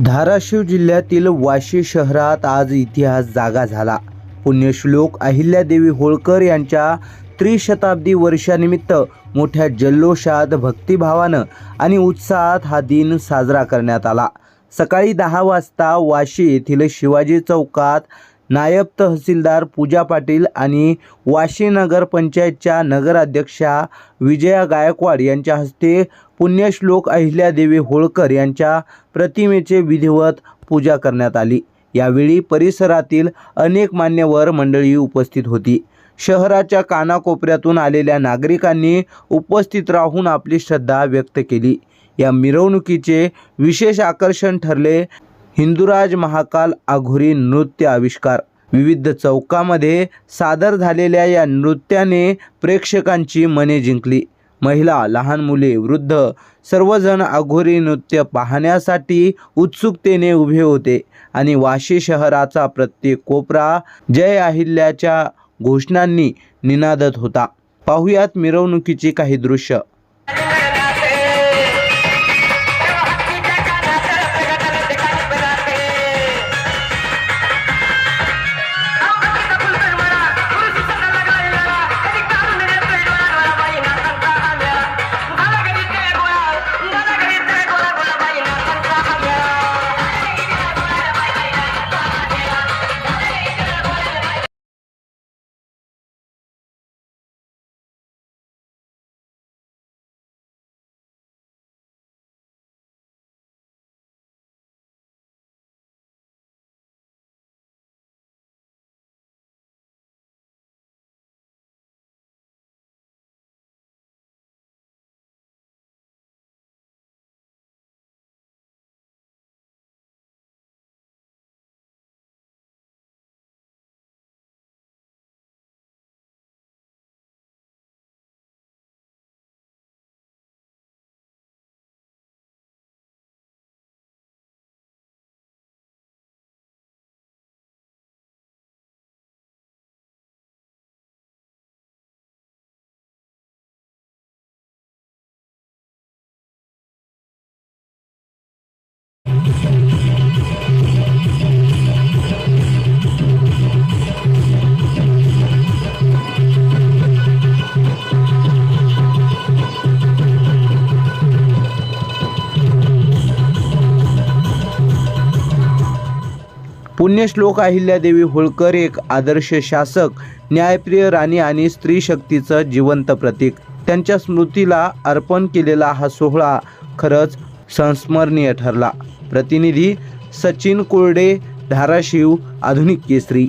धाराशिव जिल्ह्यातील वाशी शहरात आज इतिहास जागा झाला. पुण्यश्लोक अहिल्यादेवी होळकर यांच्या त्रिशताब्दी वर्षानिमित्त मोठ्या जल्लोषात भक्तिभावानं आणि उत्साहात हा दिन साजरा करण्यात आला. सकाळी दहा वाजता वाशी येथील शिवाजी चौकात नायब तहसीलदार पूजा पाटील आणि वाशी नगर पंचायतच्या नगराध्यक्षा विजया गायकवाड यांच्या हस्ते पुण्यश्लोक अहिल्यादेवी होळकर यांच्या प्रतिमेचे विधिवत पूजा करण्यात आली. यावेळी परिसरातील अनेक मान्यवर मंडळी उपस्थित होती. शहराच्या कानाकोपऱ्यातून आलेल्या नागरिकांनी उपस्थित राहून आपली श्रद्धा व्यक्त केली. या मिरवणुकीचे विशेष आकर्षण ठरले हिंदुराज महाकाल आघोरी नृत्य आविष्कार. विविध चौकामध्ये सादर झालेल्या या नृत्याने प्रेक्षकांची मने जिंकली. महिला लहान मुले वृद्ध सर्वजण अघोरी नृत्य पाहण्यासाठी उत्सुकतेने उभे होते आणि वाशी शहराचा प्रत्येक कोपरा जय अहिल्याच्या घोषणांनी निनादत होता. पाहुयात मिरवणुकीची काही दृश्य. पुण्यश्लोक अहिल्यादेवी होळकर एक आदर्श शासक न्यायप्रिय राणी आणि स्त्री शक्तीचं जिवंत प्रतीक. त्यांच्या स्मृतीला अर्पण केलेला हा सोहळा खरंच संस्मरणीय ठरला. प्रतिनिधी सचिन कोरडे धाराशिव आधुनिक केसरी.